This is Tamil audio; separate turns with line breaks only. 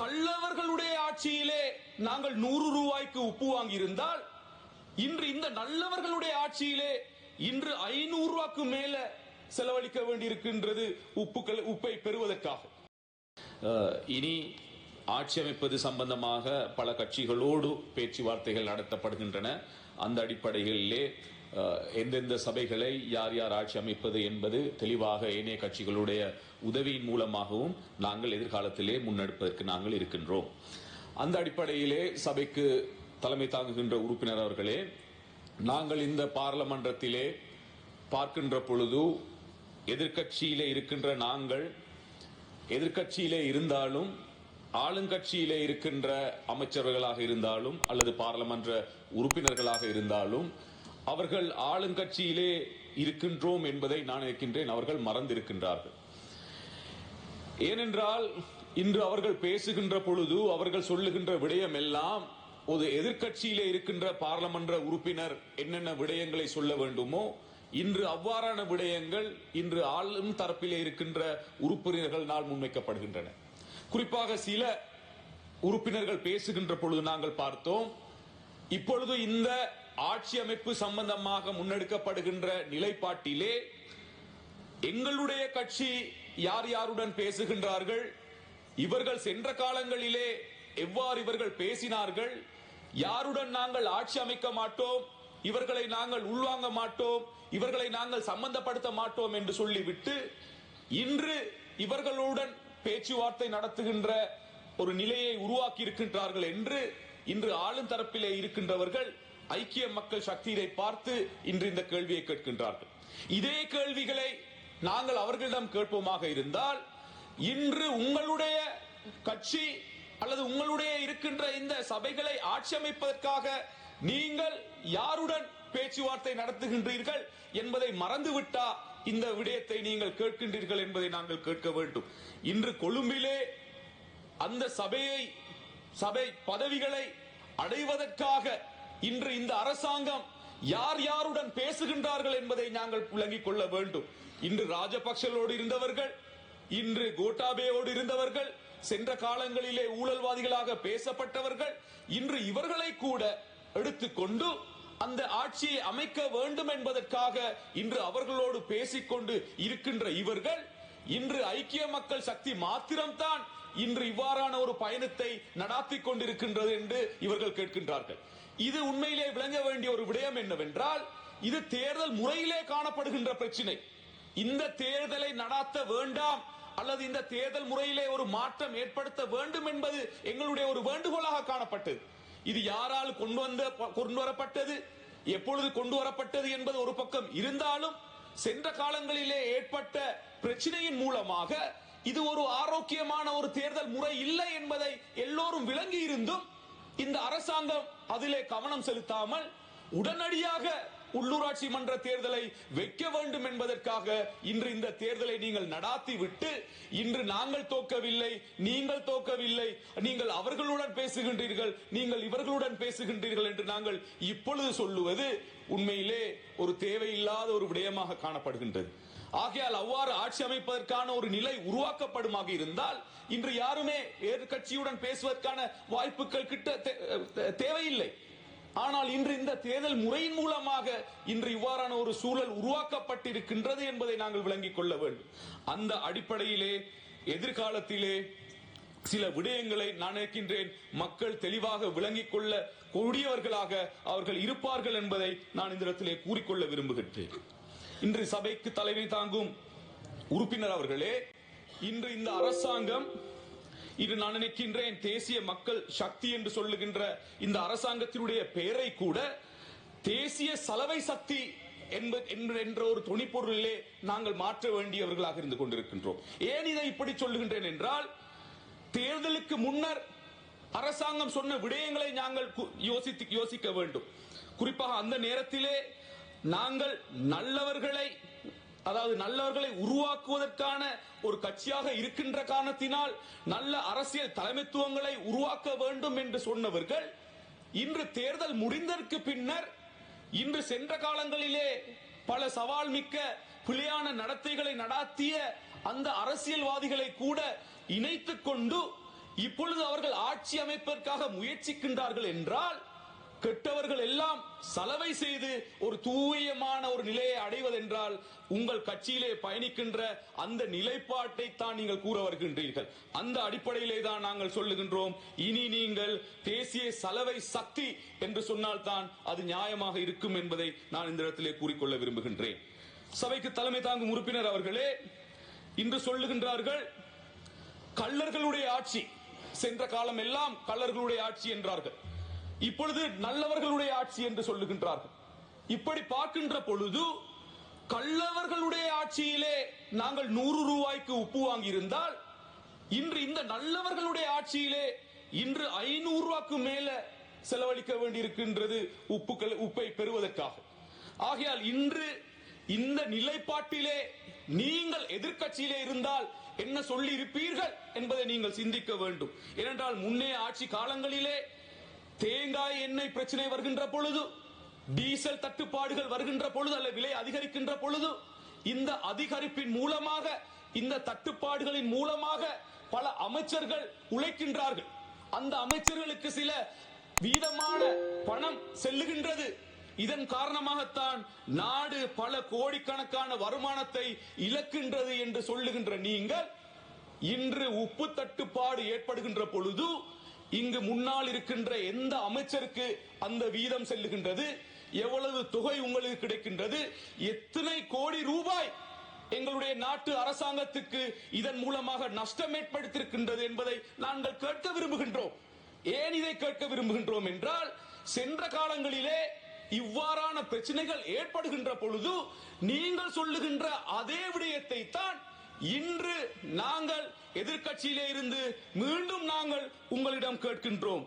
கள்ளவர்களுடைய ஆட்சியிலே நாங்கள் நூறு ரூபாய்க்கு உப்பு வாங்கியிருந்தால் இன்று இந்த நல்லவர்களுடைய ஆட்சியிலே இன்று ஐநூறு ரூபாய்க்கு மேல செலவழிக்க வேண்டியிருக்கின்றது உப்புக்கள் உப்பை பெறுவதற்காக. இனி ஆட்சி அமைப்பது சம்பந்தமாக பல கட்சிகளோடு பேச்சுவார்த்தைகள் நடத்தப்படுகின்றன. அந்த அடிப்படையிலே எந்தெந்த சபைகளை யார் யார் ஆட்சி அமைப்பது என்பது தெளிவாக ஏனைய கட்சிகளுடைய உதவியின் மூலமாகவும் நாங்கள் எதிர்காலத்திலே முன்னெடுப்பதற்கு நாங்கள் இருக்கின்றோம். அந்த அடிப்படையிலே சபைக்கு தலைமை தாங்குகின்ற உறுப்பினர் அவர்களே நாங்கள் இந்த பாராளுமன்றத்திலே பார்க்கின்ற பொழுது எதிர்க்கட்சியிலே இருக்கின்ற நாங்கள் எதிர்க்கட்சியிலே இருந்தாலும் ஆளுங்கட்சியிலே இருக்கின்ற அமைச்சர்களாக இருந்தாலும் அல்லது பாராளுமன்ற உறுப்பினர்களாக இருந்தாலும் அவர்கள் ஆளுங்கட்சியிலே இருக்கின்றோம் என்பதை நான் நினைக்கின்றேன். அவர்கள் மறந்திருக்கின்றார்கள். ஏனென்றால் இன்று அவர்கள் பேசுகின்ற பொழுது அவர்கள் சொல்லுகின்ற விடயம் எல்லாம் ஒரு எதிர்க்கட்சியிலே இருக்கின்ற பாராளுமன்ற உறுப்பினர் என்னென்ன விடயங்களை சொல்ல வேண்டுமோ இன்று அவ்வாறான விடயங்கள் இன்று ஆளும் தரப்பிலே இருக்கின்ற உறுப்பினர்களால் முன்வைக்கப்படுகின்றன. குறிப்பாக சில உறுப்பினர்கள் பேசுகின்ற பொழுது நாங்கள் பார்த்தோம் இப்பொழுது இந்த ஆட்சி அமைப்பு சம்பந்தமாக முன்னெடுக்கப்படுகின்ற நிலைப்பாட்டிலே எங்களுடைய கட்சி யார் யாருடன் பேசுகின்றார்கள்? இவர்கள் சென்ற காலங்களிலே எவ்வாறு இவர்கள் பேசினார்கள்? யாருடன் நாங்கள் ஆட்சி அமைக்க மாட்டோம்? இவர்களை நாங்கள் உள்வாங்க மாட்டோம்? இவர்களை நாங்கள் சம்பந்தப்படுத்த மாட்டோம் என்று சொல்லிவிட்டு இன்று இவர்களுடன் பேச்சுவார்த்தை நடத்துகின்ற ஒரு நிலையை உருவாக்கி இருக்கின்றார்கள் என்று இன்று ஆளும் தரப்பிலே இருக்கின்றவர்கள் ஐக்கிய மக்கள் சக்தியை பார்த்து இன்று இந்த கேள்வியை கேட்கின்றார்கள். இதே கேள்விகளை நாங்கள் அவர்களிடம் கேட்போமாக இருந்தால் இன்று உங்களுடைய கட்சி அல்லது உங்களுடைய இருக்கின்ற இந்த சபைகளை ஆட்சி அமைப்பதற்காக நீங்கள் யாருடன் பேச்சுவார்த்தை நடத்துகின்றீர்கள் என்பதை மறந்துவிட்டா இந்த விடயத்தை நீங்கள் கேட்கின்றீர்கள் என்பதை நாங்கள் கேட்க வேண்டும். இன்று கொழும்பிலே அந்த சபையை சபை பதவிகளை அடைவதற்காக இன்று இந்த அரசாங்கம் யார் யாருடன் பேசுகின்றார்கள் என்பதை நாங்கள் விளங்கிக் கொள்ள வேண்டும். இன்று ராஜபக்சலோடு இருந்தவர்கள் இன்று கோட்டாபேயோடு இருந்தவர்கள் சென்ற காலங்களிலே ஊழல்வாதிகளாக பேசப்பட்டவர்கள் இன்று இவர்களை கூட எடுத்துக்கொண்டு அந்த ஆட்சியை அமைக்க வேண்டும் என்பதற்காக இன்று அவர்களோடு பேசிக்கொண்டு இருக்கின்ற இவர்கள் இன்று ஐக்கிய மக்கள் சக்தி மாத்திரம்தான் இன்று இவ்வாறான ஒரு பயணத்தை நடாத்திக் கொண்டிருக்கின்றது என்று இவர்கள் கேட்கின்றார்கள். இது உண்மையிலே விளங்க வேண்டிய ஒரு விடயம் என்னவென்றால் இது தேர்தல் முறையிலே காணப்படுகின்ற பிரச்சினை. இந்த தேர்தலை நடாத்த வேண்டாம் அல்லது இந்த தேர்தல் முறையிலே ஒரு மாற்றம் ஏற்படுத்த வேண்டும் என்பது எங்களுடைய ஒரு வேண்டுகோளாக காணப்பட்டது. இது யாரால் கொண்டு வந்த கொண்டு வரப்பட்டது? எப்பொழுது கொண்டு வரப்பட்டது என்பது ஒரு பக்கம் இருந்தாலும் சென்ற காலங்களிலே ஏற்பட்ட பிரச்சனையின் மூலமாக இது ஒரு ஆரோக்கியமான ஒரு தேர்தல் முறை இல்லை என்பதை எல்லோரும் விளங்கி இருந்தும் இந்த அரசாங்கம் அதிலே கவனம் செலுத்தாமல் உடனடியாக உள்ளூராட்சி மன்ற தேர்தலை வைக்க வேண்டும் என்பதற்காக இன்று இந்த தேர்தலை நீங்கள் நடாத்தி விட்டு இன்று நாங்கள் தோக்கவில்லை நீங்கள் தோக்கவில்லை நீங்கள் அவர்களுடன் பேசுகின்றீர்கள் நீங்கள் இவர்களுடன் பேசுகின்றீர்கள் என்று நாங்கள் இப்பொழுது சொல்லுவது உண்மையிலே ஒரு தேவையில்லாத ஒரு விடயமாக காணப்படுகின்றது. ஆகையால் அவ்வாறு ஆட்சி அமைப்பதற்கான ஒரு நிலை உருவாக்கப்படுமாக இருந்தால் இன்று யாருமே எதிர்கட்சியுடன் பேசுவதற்கான வாய்ப்புகள் கிட்ட தேவையில்லை. ஆனால் இன்று இந்த தேர்தல் முறையின் மூலமாக இன்று இவ்வாறான ஒரு சூழல் உருவாக்கப்பட்டிருக்கின்றது என்பதை நாங்கள் விளங்கிக் கொள்ள வேண்டும். அந்த அடிப்படையிலே எதிர்காலத்திலே சில விடயங்களை நான் நினைக்கின்றேன். மக்கள் தெளிவாக விளங்கிக் கொள்ள கூடியவர்களாக அவர்கள் இருப்பார்கள் என்பதை நான் இந்த இடத்திலே கூறிக்கொள்ள விரும்புகின்றேன். இன்று சபைக்கு தலைமை தாங்கும் உறுப்பினர் அவர்களே இன்று இந்த அரசாங்கம் இது நான் நினைக்கின்றேன் தேசிய மக்கள் சக்தி என்று சொல்லுகின்ற இந்த அரசாங்கத்தினுடைய பெயரை கூட தேசிய சலவை சக்தி என்ப- என்ற- என்ற ஒரு துணிப்பொருளிலே நாங்கள் மாற்ற வேண்டியவர்களாக இருந்து கொண்டிருக்கின்றோம். ஏன் இதை இப்படி சொல்லுகின்றேன் என்றால் தேர்தலுக்கு முன்னர் அரசாங்கம் சொன்ன விடயங்களை நாங்கள் யோசித்து யோசிக்க வேண்டும். குறிப்பாக அந்த நேரத்திலே நாங்கள் நல்லவர்களை அதாவது நல்லவர்களை உருவாக்குவதற்கான ஒரு கட்சியாக இருக்கின்ற காரணத்தினால் நல்ல அரசியல் தலைமைத்துவங்களை உருவாக்க வேண்டும் என்று சொன்னவர்கள் இன்று தேர்தல் முடிந்ததற்கு பின்னர் இன்று சென்ற காலங்களிலே பல சவால் மிக்க பிழையான நடத்தைகளை நடாத்திய அந்த அரசியல்வாதிகளை கூட இணைத்துக் கொண்டு இப்பொழுது அவர்கள் ஆட்சி அமைப்பதற்காக முயற்சிக்கின்றார்கள் என்றால் கெட்டவர்கள் எல்லாம் சலவை செய்து ஒரு தூயமான ஒரு நிலையை அடைவதென்றால் உங்கள் கட்சியிலே பயணிக்கின்ற அந்த நிலைப்பாட்டை தான் நீங்கள் கூற வருகின்றீர்கள். அந்த அடிப்படையிலே தான் நாங்கள் சொல்லுகின்றோம் இனி நீங்கள் தேசிய சலவை சக்தி என்று சொன்னால்தான் அது நியாயமாக இருக்கும் என்பதை நான் இந்த இடத்திலே கூறிக்கொள்ள விரும்புகின்றேன். சபைக்கு தலைமை தாங்கும் உறுப்பினர் அவர்களே இன்று சொல்லுகின்றார்கள் கள்ளர்களுடைய ஆட்சி சென்ற காலம் எல்லாம் கள்ளர்களுடைய ஆட்சி என்றார்கள். இப்பொழுது நல்லவர்களுடைய ஆட்சி என்று சொல்லுகின்றார்கள். இப்படி பார்க்கின்ற பொழுது கள்ளவர்களுடைய ஆட்சியிலே நாங்கள் நூறு ரூபாய்க்கு உப்பு வாங்கியிருந்தால் இன்று இந்த நல்லவர்களுடைய ஆட்சியிலே இன்று ஐநூறு ரூபாய்க்கு மேல செலவழிக்க வேண்டியிருக்கின்றது உப்புக்கள் உப்பை பெறுவதற்காக. ஆகையால் இன்று இந்த நிலைப்பாட்டிலே நீங்கள் எதிர்க்கட்சியிலே இருந்தால் என்ன சொல்லி இருப்பீர்கள் என்பதை நீங்கள் சிந்திக்க வேண்டும். ஏனென்றால் முன்னே ஆட்சி காலங்களிலே தேங்காய் எண்ணெய் பிரச்சனை வருகின்ற பொழுது டீசல் தட்டுப்பாடுகள் வருகின்ற பொழுது அல்ல விலை அதிகரிக்கின்ற பொழுது இந்த அதிகரிப்பின் மூலமாக இந்த தட்டுப்பாடுகளின் மூலமாக பல அமைச்சர்கள் உழைக்கின்றார்கள். அந்த அமைச்சர்களுக்கு சில வீதமான பணம் செல்லுகின்றது. இதன் காரணமாகத்தான் நாடு பல கோடிக்கணக்கான வருமானத்தை இழக்கின்றது என்று சொல்லுகின்ற நீங்கள் இன்று உப்பு தட்டுப்பாடு ஏற்படுகின்ற பொழுது இங்கு முன்னால் இருக்கின்ற எந்த அமைச்சருக்கு அந்த வீதம் செல்லுகின்றது? எவ்வளவு தொகை உங்களுக்கு கிடைக்கின்றது? எத்தனை கோடி ரூபாய் எங்களுடைய நாட்டு அரசாங்கத்துக்கு இதன் மூலமாக நஷ்டம் ஏற்படுத்தியிருக்கின்றது என்பதை நாங்கள் கேட்க விரும்புகின்றோம். ஏன் இதை கேட்க விரும்புகின்றோம் என்றால் சென்ற காலங்களிலே இவ்வாறான பிரச்சனைகள் ஏற்படுகின்ற பொழுது நீங்கள் சொல்லுகின்ற அதே விடயத்தை தான் இன்று நாங்கள் எதிர்கட்சியிலே இருந்து மீண்டும் நாங்கள் உங்களிடம் கேட்கின்றோம்.